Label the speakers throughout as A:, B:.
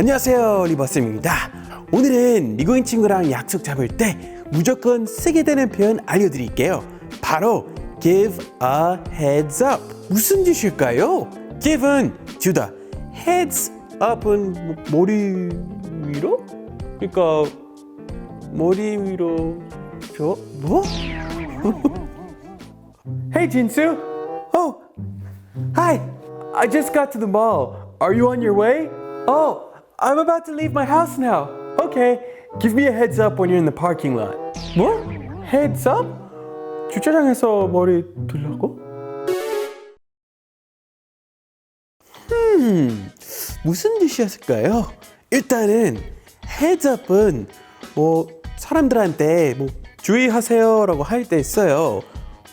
A: 안녕하세요 리버쌤입니다 오늘은 미국인 친구랑 약속 잡을 때 무조건 쓰게 되는 표현 알려드릴게요 바로 give a heads up 무슨 뜻일까요? give은 주다 heads up은 뭐- 머리 위로? 그러니까 머리 위로 저 뭐? hey 진수 oh Hi, I just got to the mall. Are you on your way? Oh, I'm about to leave my house now. Okay, give me a heads up when you're in the parking lot. 뭐? Heads up? 주차장에서 머리 들라고? 음, 무슨 뜻이었을까요? 일단은 heads up은 뭐 사람들한테 뭐 주의하세요라고 할때 써요.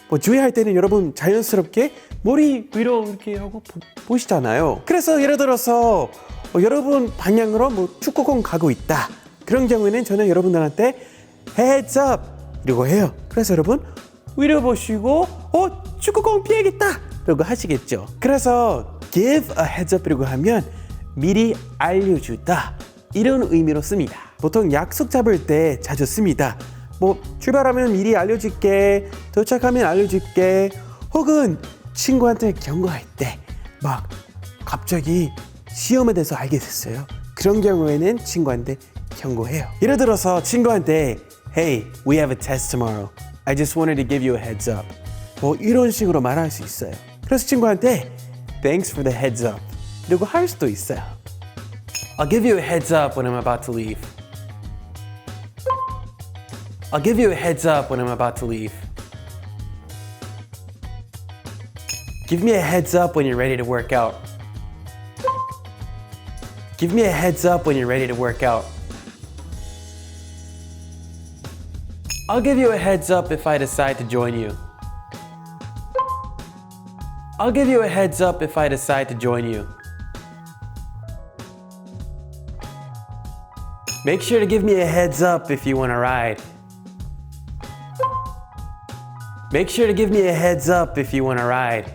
A: 뭐 주의할 때는 여러분 자연스럽게 머리 위로 이렇게 하고 보, 시잖아요 그래서 예를 들어서 어, 여러분 방향으로 뭐 축구공 가고 있다. 그런 경우에는 저는 여러분들한테 heads up 이라고 해요. 그래서 여러분 위로 보시고 어 축구공 피해야겠다. 라고 하시겠죠. 그래서 give a heads up이라고 하면 미리 알려주다 이런 의미로 씁니다. 보통 약속 잡을 때 자주 씁니다. 뭐 출발하면 미리 알려줄게, 도착하면 알려줄게, 혹은 친구한테 경고할 때 막 갑자기 시험에 대해서 알게 됐어요. 그런 경우에는 친구한테 경고해요. 예를 들어서 친구한테 Hey, we have a test tomorrow. I just wanted to give you a heads up. 뭐 이런 식으로 말할 수 있어요. 그래서 친구한테 Thanks for the heads up. 이러고 할 수도 있어요. I'll give you a heads up when I'm about to leave. I'll give you a heads up when I'm about to leave. Give me a heads up when you're ready to work out. Give me a heads up when you're ready to work out. I'll give you a heads up if I decide to join you. I'll give you a heads up if I decide to join you. Make sure to give me a heads up if you want to ride. Make sure to give me a heads up if you want to ride.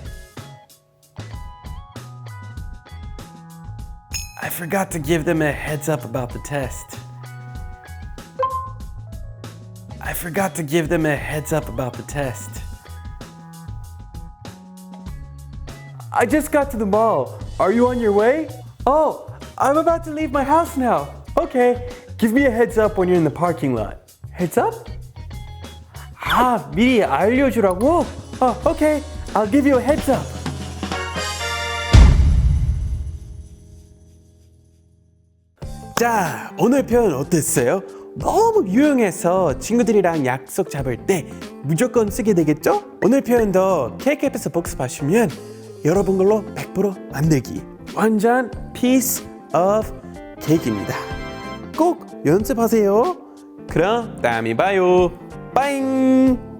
A: forgot to give them a heads up about the test. I forgot to give them a heads up about the test. I just got to the mall. Are you on your way? Oh, I'm about to leave my house now. Okay, give me a heads up when you're in the parking lot. Heads up? 아, 미리 알려주라고? 어, okay. I'll give you a heads up. 자, 오늘 표현 어땠어요? 너무 유용해서 친구들이랑 약속 잡을 때 무조건 쓰게 되겠죠? 오늘 표현도 KK에서 복습하시면 여러분 걸로 100% 만들기 완전 piece of cake입니다. 꼭 연습하세요. 그럼 다음에 봐요. 빠잉!